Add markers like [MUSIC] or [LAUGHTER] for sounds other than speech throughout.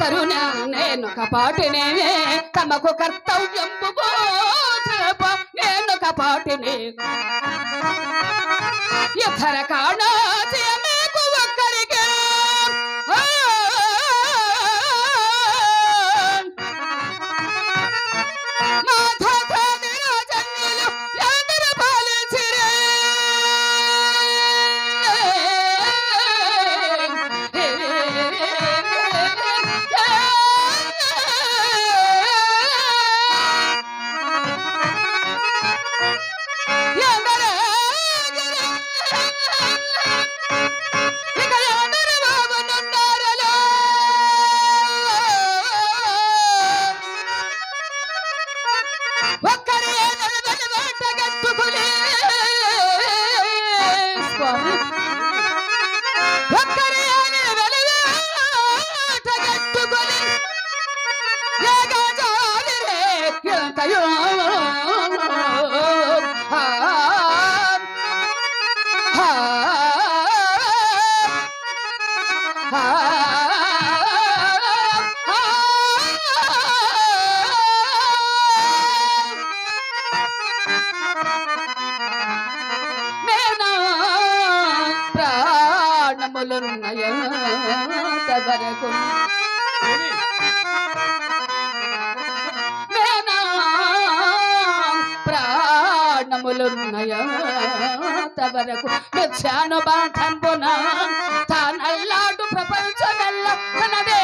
తరుణ నేను కపాటినేవే తమకు కర్తవ్యం నేను కపాటిని ఇతర కాణ ఒక్కరే నిలబడి వెంటగట్టుకుని స్వామి. ఒక్కరే నిలబడి వెంటగట్టుకుని ఏకజాలిరే వరకు వచ్చాను బాధంబున తానల్లాడు ప్రపంచమెల్ల తనదే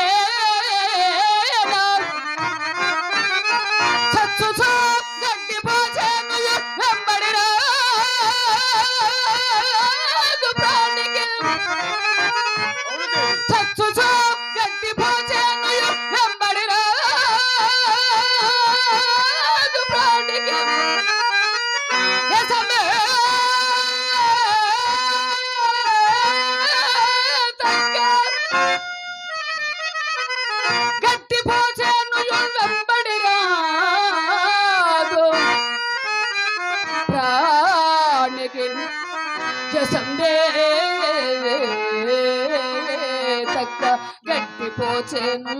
తక్క గట్టి పోచేను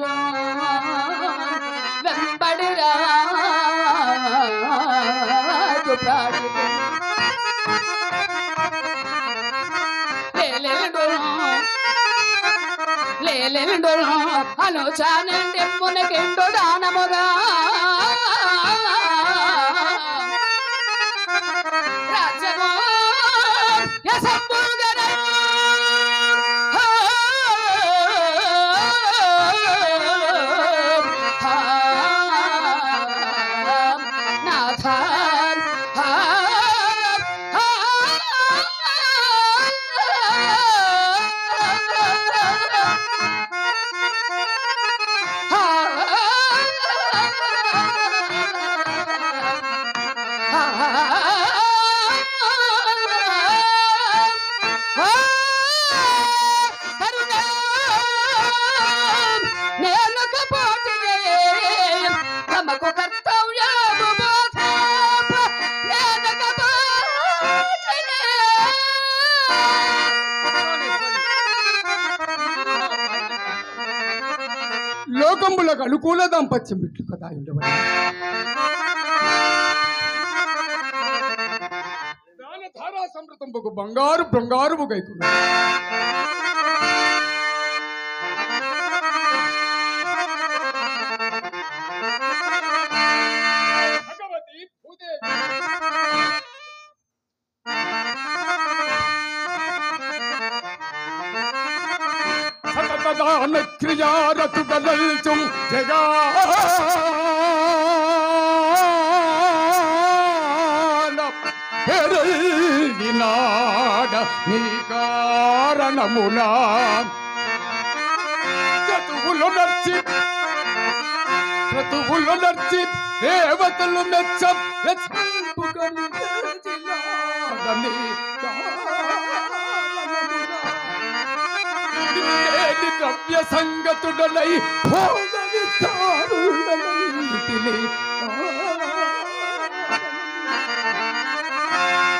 వెంబడి రాదు ప్రాణికి మునకెండు దానముగా రాజ్యమో లోకంబులకు అనుకూల దాంపత్యం ఇట్లు కదా ఉండవని. దాన ధారా సమృతంబుకు బంగారు బంగారు గైకుడు సతతదాన క్రియారతుడలల్చుం జగాన నీ కారణమునా. చతువులు నర్చి. క్రతువులు నర్చి. దేవతలు మెచ్చ. నీ ஏது கவ்ய சங்கத்துடலை போகவித்தாருடலை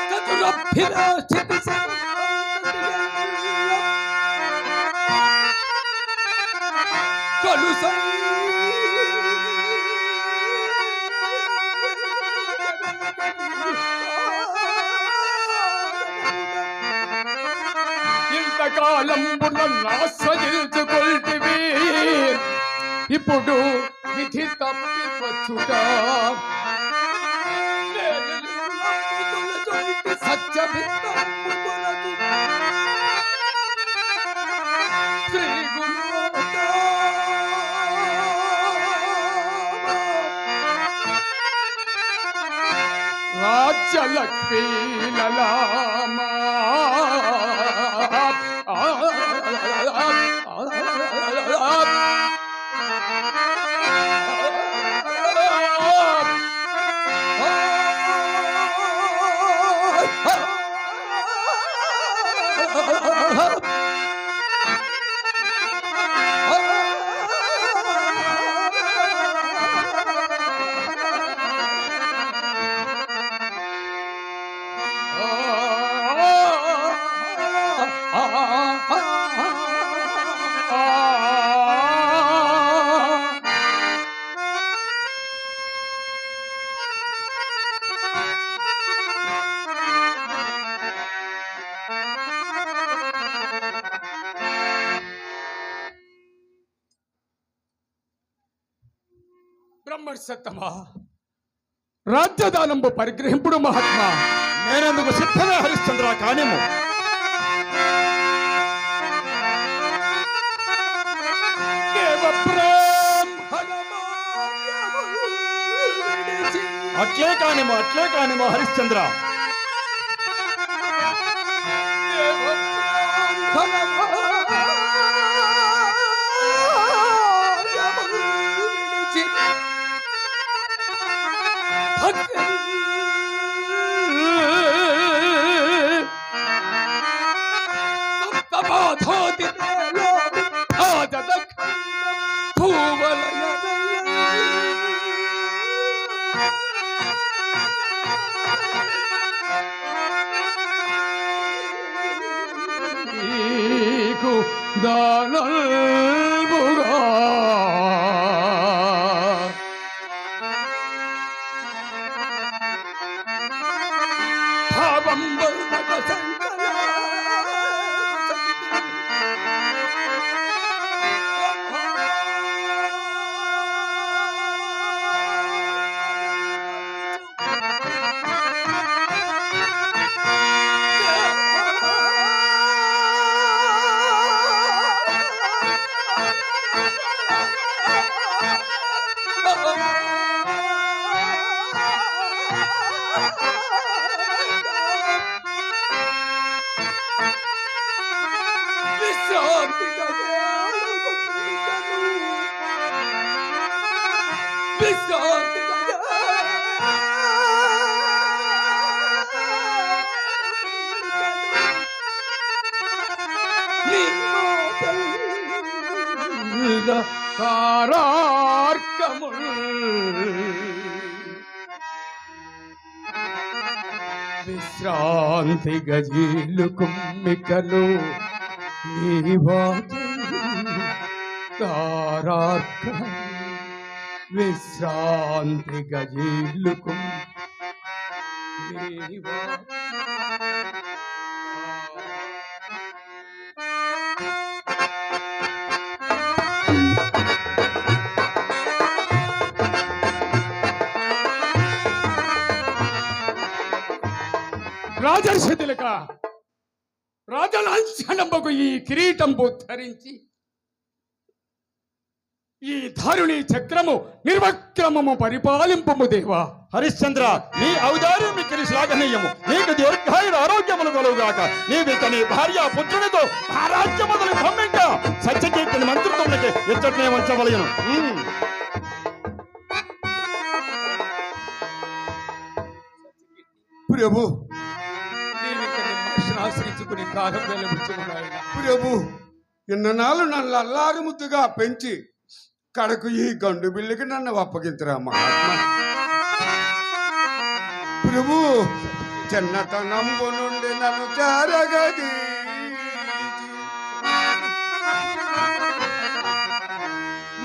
கதுரப்பிலாசித்து கலுசங்க సంగతుడలై కలుసై ఇంతకాలంబు నన్ను ఆశ్రయించుకొల్టివి ఇప్పుడు విధి తప్పివచ్చుట సత్యమిత్తము కొరకు శ్రీ రాజ్యలక్ష్మీ లలామా Oh. [LAUGHS] రాజ్యదానంబు పరిగ్రహింపుడు మహాత్మ. నేనందుకు సిద్ధమే హరిశ్చంద్ర కానిము అట్లే కానిము అట్లే కానిము హరిశ్చంద్ర. నీకు దానల్బుగా విశ్రాంతిగా కారార్కముల్ విశ్రాంతి గజీలు కుమ్మికలు తారార్క విశ్రాంతి గజీలుకు కుమ్ రాజర్షి తిలక రాజలాంఛనంబకు ఈ కిరీటంబు ధరించి ఈ ధారుని చక్రము నిర్వక్రమము పరిపాలింపము దేవా. హరిశ్చంద్ర నీ ఔదార్యం మీకు శ్లాఘనీయము నీకు దీర్ఘాయుడు ఆరోగ్యములు కలుగుగాక. నీవిక నీ భార్య పుత్రునితో మహారాజ్య మొదలు పొమ్మింక సత్యకీర్తిని మంత్రిత్వములకి ఇచ్చట్నే ఉంచవలయను. ప్రభు. ఆశ్రయించుకుని కాలం ప్రభు ఇన్ననాళ్ళు నన్ను అల్లారు ముద్దుగా పెంచి కడకు ఈ గండు బిల్లుకి నన్ను అప్పగించరా మహాత్మ. ప్రభు చిన్నతనంబు నుండి నన్ను చారగది.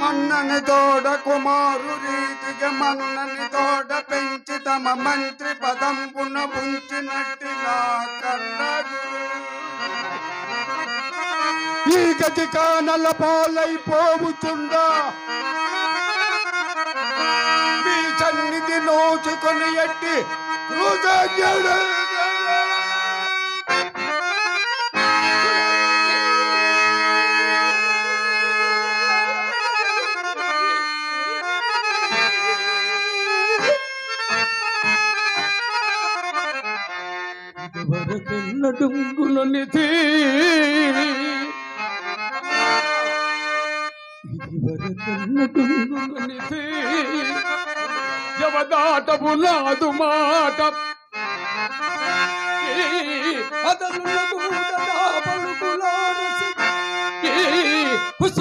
మన్నని తోడ కుమారు రీతిగా మన్నని తోడ పెంచి తమ మంత్రి పదంపున ఉంచినట్టి నా కన్నడు. ఈ గతి నల్లపాలైపోతుందా మీ సన్నిధి నోచుకొని ఎట్టి కృతజ్ఞుడు డుంగులని తీ జవదాటపు నాదు మాట అదనులకు పలుకులారసి కుసుత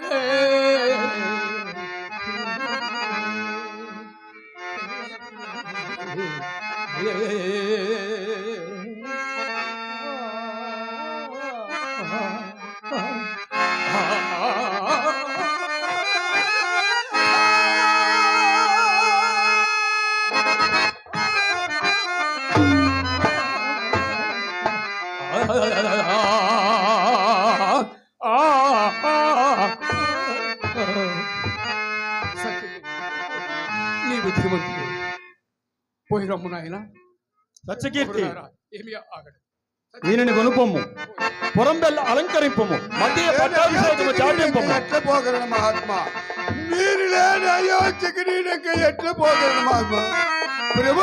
జగాలలే నీవు రమ్ము నాయన సత్యకీర్తి. ఏమి ఆగడు. దీనిని కొనుపొమ్ము. పురంబెల్ల అలంకరింపము మధ్య పట్టాభిషేకము చాటింపము ఎట్లా పోగలను మహాత్మా? మీరు లేని అయోధ్యకి ఎట్లా పోగలను మహాత్మా? ప్రభు!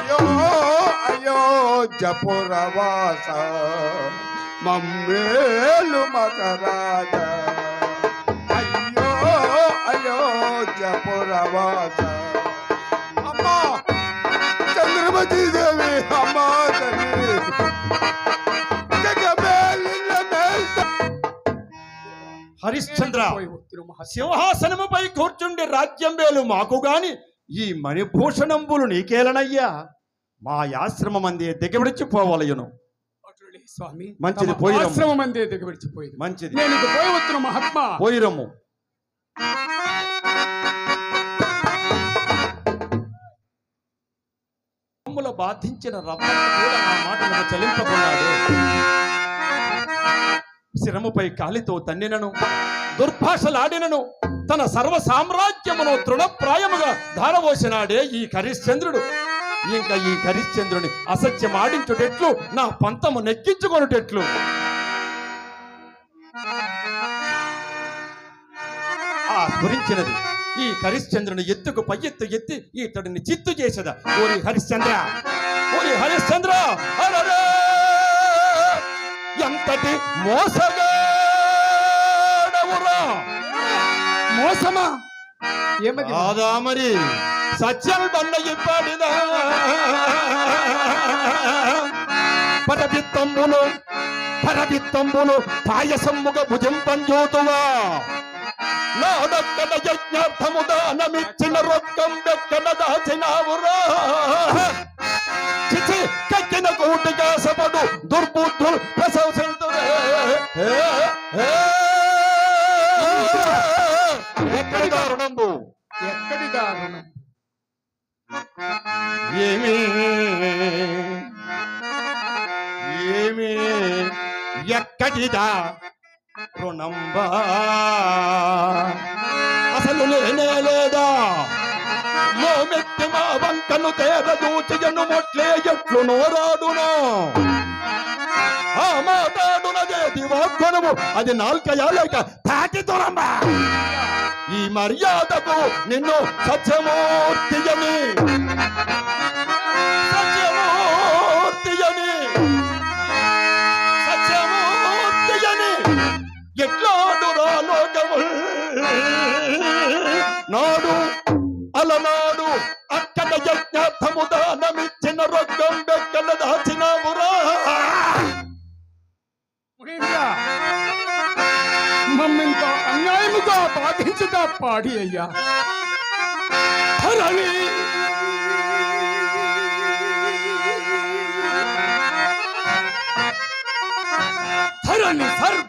అయ్యో అయోధ్యపురవాస మమ్మేలు మకరాజ అయోధ్యపురవాస అమ్మా చంద్రమతి దేవి అమ్మా తల్లి హరిశ్చంద్ర సింహాసనముపై కూర్చుండి రాజ్యం వేలు మాకు గాని ఈ మణిభూషణంబులు నీకేలనయ్యా? మా ఆశ్రమం అందే దిగబడిచిపోవలయును స్వామి మంచిది. ఆశ్రమం అందే దిగబడిచిపోయింది మంచిది. నేను ఇక పోయి వస్తున్న మహాత్మా. పోయిరమ్ము. కొమ్ముల బాధించిన కూడా మాటలను చలింపకున్నాడు శిరముపై కాలితో తన్నినను దుర్భాషలాడినను తన సర్వ సామ్రాజ్యమును తృణప్రాయముగా ధారవోసినాడే ఈ హరిశ్చంద్రుడు ఇంకా ఈ హరిశ్చంద్రుని అసత్యం ఆడించుటెట్లు నా పంతము నెక్కించుకొనుటెట్లు ఆ స్ఫురించినది ఈ హరిశ్చంద్రుని ఎత్తుకు పై ఎత్తు ఎత్తి ఇతడిని చిత్తు చేసదా? ఓరి హరిశ్చంద్ర! ఓరి హరిశ్చంద్ర! ఎంతటి మోసగాడవురా! మోసమా? ఏమది కాదా మరి? సత్యం బండ ఇప్పటిదా పరవిత్తంబులు పరవిత్తంబులు పాయసమ్ముగ భుజం పంజోతువా నాడక్కడ యజ్ఞార్థము దానమిచ్చిన రొక్కం వెక్కన దాచినావురా చిచి కక్కిన కూటిగా సపడు దుర్బుద్ధులు ప్రశంసింతురే ఎక్కడి దారుణంబు ఎక్కడి దారుణం ఏమి ఏమి ఎక్కడిదా రుణంబా అసలు నేనే లేదా? మోమెత్తి మా వంకను తేర దూచయను మొట్లే ఎట్లు నోరాడును. ఆ మాట్లాడునదేది వాగ్వనము అది నాల్కయా లేక తాటి దొరంబా ఈ మర్యాదకు నిన్ను సత్యమూర్తియని సత్యమూర్తియని. నాడు అలనాడు అక్కడ యజ్ఞార్థము దానమిచ్చిన రొగ్గం బెక్కల దాచినామురా మమ్మింత అన్యాయముగా బాధించుట పాడి అయ్యా. ధరణి. ధరణి సర్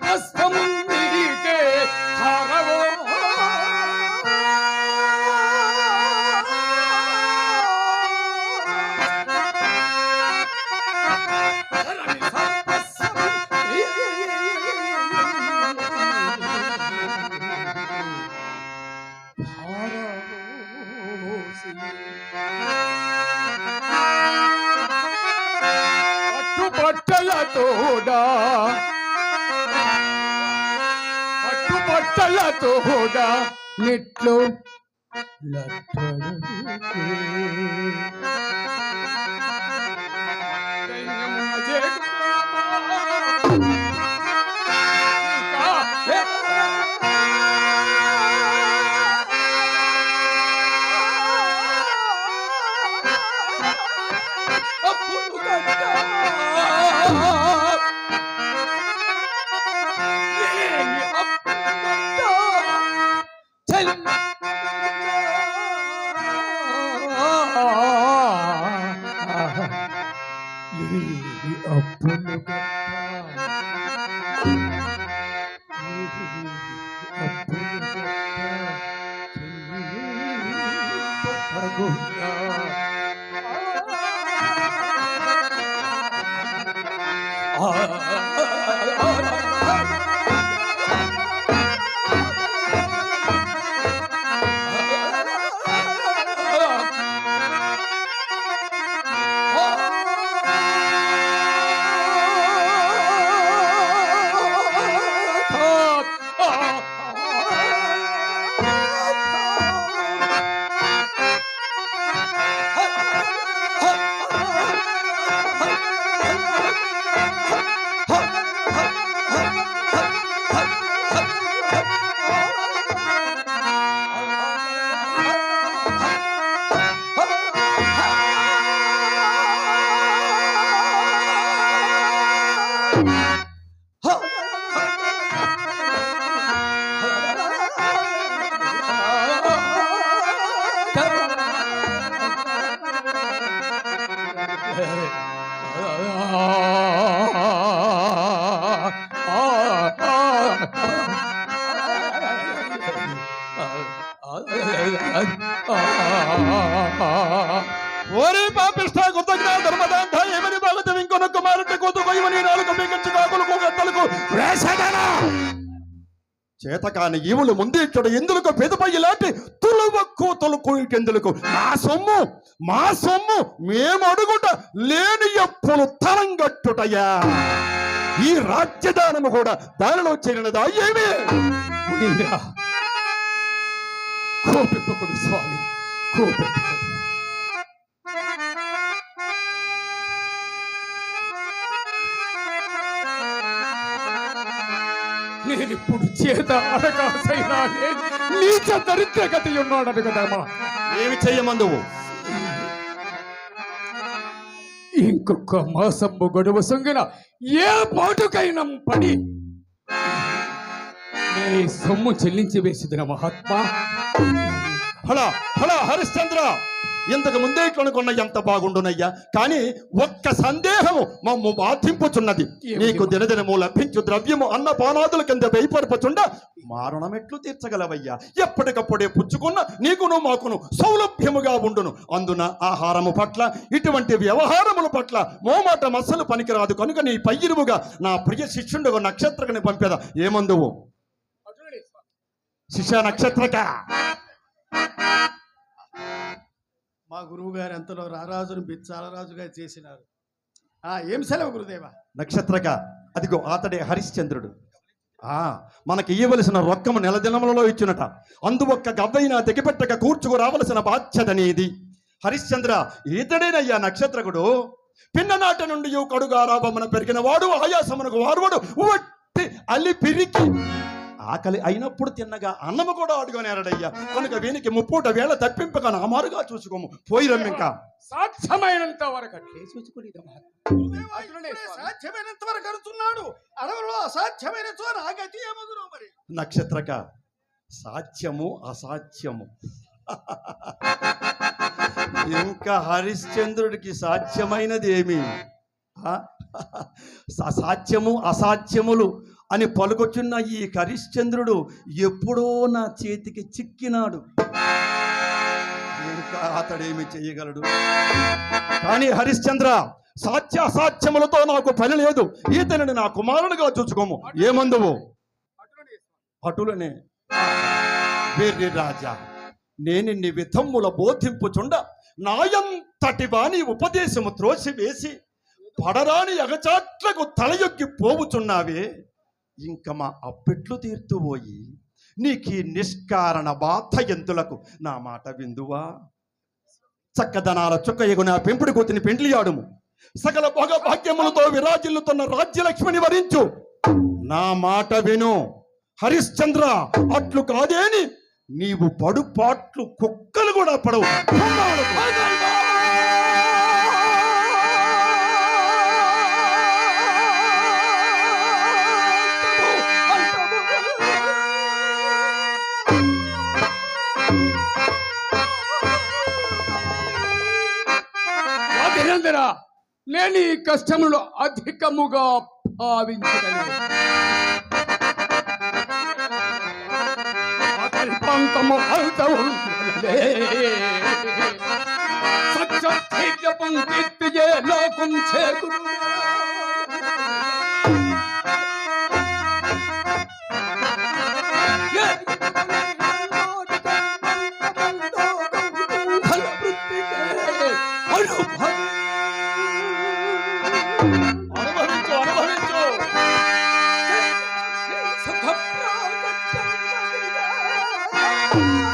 ఓరి పాపిష్ట కృతజ్ఞ ధర్మదాంత ఏమని భాగతం ఇంకొన కుమారుడి కూతు కొయ్యమని నాలుగు పీకించు కాకులకు గద్దలకు వేషదనా చేతకాని ఈవులు ముందీక్షుడు ఎందులకు పెదపై ఇలాంటి తులువ కూతులు కూకెందులకు నా సొమ్ము మా సొమ్ము మేము అడుగుట లేని ఎప్పుడు తరంగట్టుటయా ఈ రాజ్యదానము కూడా దానిలో చేరినదా ఏమి? మునీంద్ర కోపిప్పకుడు స్వామి కోపిప్పకుడు నేనిప్పుడు చేత అడగాసైనా నీచ దరిద్ర గతి ఉన్నాడను కదమ్మా ఏమి చెయ్యమందువు? ఇంకొక మాసంబు గడువు సొంగిన ఏ పాటుకైనా పడి నీ సొమ్ము చెల్లించి వేసిదిన మహాత్మా. హలా హలా హరిశ్చంద్ర. ఇంతకు ముందే ఇట్లనుకున్న ఎంత బాగుండునయ్యా. కానీ ఒక్క సందేహము మమ్ము బాధింపుచున్నది? నీకు దినదినము లభించు ద్రవ్యము అన్న పానాదుల కింద భయపరపచుండ మారణమెట్లు తీర్చగలవయ్యా. ఎప్పటికప్పుడే పుచ్చుకున్న నీకును మాకును సౌలభ్యముగా ఉండును. అందున ఆహారము పట్ల ఇటువంటి వ్యవహారముల పట్ల మోమాట మస్సలు పనికిరాదు. కనుక నీ పయ్యిరువుగా నా ప్రియ శిష్యుండు నక్షత్రకని పంపేదా. ఏమందువు? శిష్య నక్షత్రక? మా గురువు గారు ఎంతలో రారాజును బిచ్చాలరాజుగా చేసినారు. ఆ ఏం సెలవు గురుదేవ? నక్షత్రక అదిగో అతడే హరిశ్చంద్రుడు. ఆ మనకి ఇవ్వవలసిన రొక్కము నెల దినములలో ఇచ్చినట. అందు ఒక్క గవ్వైనా తెగిపెట్టక కూర్చుకు రావలసిన బాధ్యత నీది. హరిశ్చంద్ర ఇతడేనయ్యా నక్షత్రకుడు. పిన్ననాట నుండి కడుగారాబమ్మన పెరిగిన వాడు ఆయాసమునకు వారువాడు వట్టి అలి పిరికి. ఆకలి అయినప్పుడు తిన్నగా అన్నము కూడా అడుగునేరడయ్యా కనుక వీనికి ముప్పూట వేళ తప్పింపక నామారుగా చూసుకోము. పోయి రమ్మింకా సాధ్యమైనంత వరకు అట్లే చూసుకుని సాధ్యమైనంత వరకు అడుగుతున్నాడు. అడవులో అసాధ్యమైన ఏమగురు మరి? నక్షత్రక సాధ్యము అసాధ్యము. ఇంకా హరిశ్చంద్రుడికి సాధ్యమైనది ఏమి సాధ్యము అసాధ్యములు. అని పలుకొచ్చున్న ఈ హరిశ్చంద్రుడు ఎప్పుడో నా చేతికి చిక్కినాడు. అతడేమి చేయగలడు? కానీ హరిశ్చంద్ర సాధ్య అసాధ్యములతో నాకు పని లేదు. ఈతనిని నా కుమారునిగా చూసుకోము. ఏమందువు? అటులనే వేర్రి రాజా నేనిన్ని విధమ్ముల బోధింపుచుండ నాయంతటి వాని ఉపదేశము త్రోసివేసి పడరాని అగచాట్లకు తలయొక్కి పోవుచున్నావే. ఇంక మా అప్పెట్లు తీర్తుపోయి నీకు నిష్కారణ బాధ ఎంతులకు నా మాట విందువా? చక్కదనాల చుక్క ఎగున పెంపుడు కూతుని పెండ్లియాడుము సకల భోగ భాగ్యములతో విరాజిల్లుతున్న రాజ్యలక్ష్మిని వరించు నా మాట విను. హరిశ్చంద్ర అట్లు కాదేని. నీవు పడుపాట్లు కుక్కలు కూడా పడవు. కష్టములు అధికముగా భావించగలను అతని పంతము అవుతవున్నదే. సత్యస్థైర్యపం కీర్తియే లోకం చేకును Bye.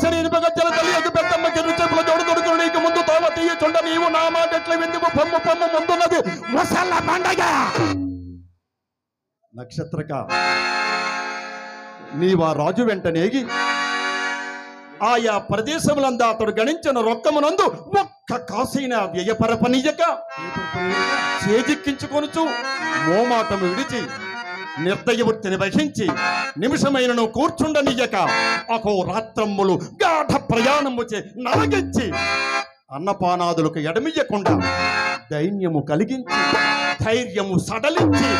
చేసిన ఇనుపగత్తెల తల్లి అది పెద్దమ్మ కింద చెప్పుల జోడు దొడుకులు నీకు ముందు తోవ తీయచుండ నీవు నా మాట ఎట్ల విందుకు పొమ్ము పొమ్ము ముందున్నది? ముసల్ల పండగ నక్షత్రక నీవు ఆ రాజు వెంటనేగి ఆయా ప్రదేశములందా అతడు గణించిన రొక్కమునందు ఒక్క కాసైన వ్యయపరపనీయక చేజిక్కించుకొనుచు మోమాటము విడిచి నిర్దయవృత్తిని వహించి నిమిషమైనను కూర్చుండనియ్యక అకో రాత్రమ్ములు గాఢ ప్రయాణము చే నరగించి అన్నపానాదులకు ఎడమియ్యకుండా దైన్యము కలిగించి ధైర్యము సడలించి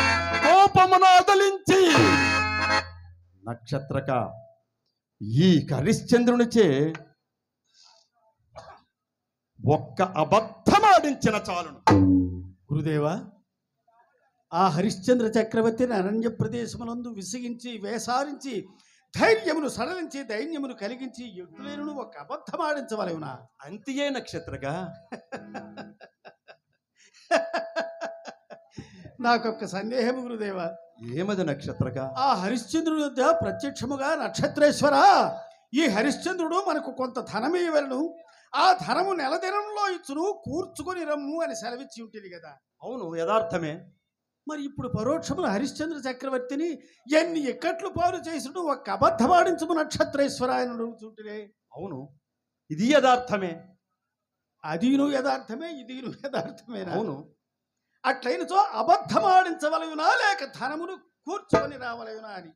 కోపమునాదలించి నక్షత్రక ఈ హరిశ్చంద్రునిచే ఒక్క అబద్ధమాడించిన చాలును. గురుదేవా ఆ హరిశ్చంద్ర చక్రవర్తిని అరణ్య ప్రదేశములందు విసిగించి వేసారించి ధైర్యమును సడలించి దైన్యమును కలిగించి యుద్ధులను ఒక అబద్ధమాడించవలవునా అంతియే నక్షత్రగా. [LAUGHS] నాకొక్క సందేహము గురుదేవా. ఏమది నక్షత్రగా? ఆ హరిశ్చంద్రుడి యొద్ద ప్రత్యక్షముగా నక్షత్రేశ్వర ఈ హరిశ్చంద్రుడు మనకు కొంత ధనమే ఇవ్వలను ఆ ధనము నెల దినంలో ఇచ్చును కూర్చుకొని రమ్ము అని సెలవిచ్చి ఉంటుంది కదా. అవును యథార్థమే. మరి ఇప్పుడు పరోక్షమున హరిశ్చంద్ర చక్రవర్తిని ఎన్ని ఎక్కట్లు పాలు చేసుడు ఒక అబద్ధమాడించము నక్షత్రేశ్వర అని అడుగుతుంటే అవును. ఇది యథార్థమే. అదిను యథార్థమే ఇదిను యథార్థమేనా? అవును. అట్లయినచో అబద్ధమాడించవలయునా లేక ధనమును కూర్చుకొని రావలయునా అని.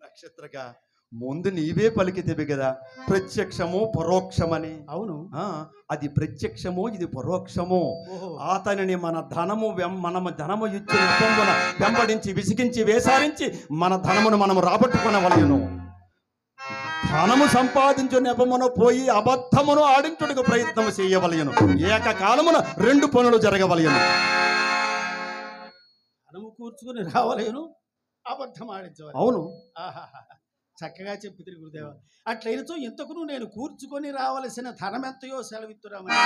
నక్షత్రగా ముందు నీవే పలికితేవి కదా. ప్రత్యక్షము పరోక్షమని. అవును. ఆ, అది ప్రత్యక్షము ఇది పరోక్షము. అతనిని మన ధనము మనము ధనము ఇచ్చి పొంగున వెంబడించి విసిగించి వేసారించి మన ధనమును మనము రాబట్టుకునవలయును ధనము సంపాదించు నెపమును పోయి అబద్ధమును ఆడించుటకు ప్రయత్నం చేయవలయను ఏకకాలమున రెండు పనులు జరగవలయను ధనము కూర్చుకొని రావలేను అబద్ధం ఆడించవాలి అవును. ఆహాహా. చక్కగా చెప్పి గురుదేవ అట్లయినతో ఇంతకును నేను కూర్చుకొని రావలసిన ధనం ఎంతయో సెలవిత్తురామని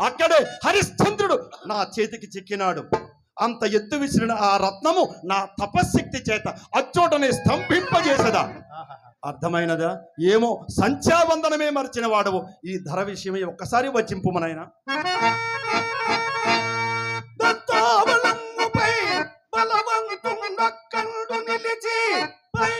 అక్కడే హరిశ్చంద్రుడు నా చేతికి చిక్కినాడు. అంత ఎత్తు విసిరిన ఆ రత్నము నా తపశ్శక్తి చేత అచ్చోటనే స్తంభింపజేసదా? అర్థమైనదా? ఏమో సంచాబంధనమే మరిచిన వాడవు. ఈ ధర విషయమే ఒక్కసారి వచ్చింపు మనైన బలవంతుండ నిలిచి పై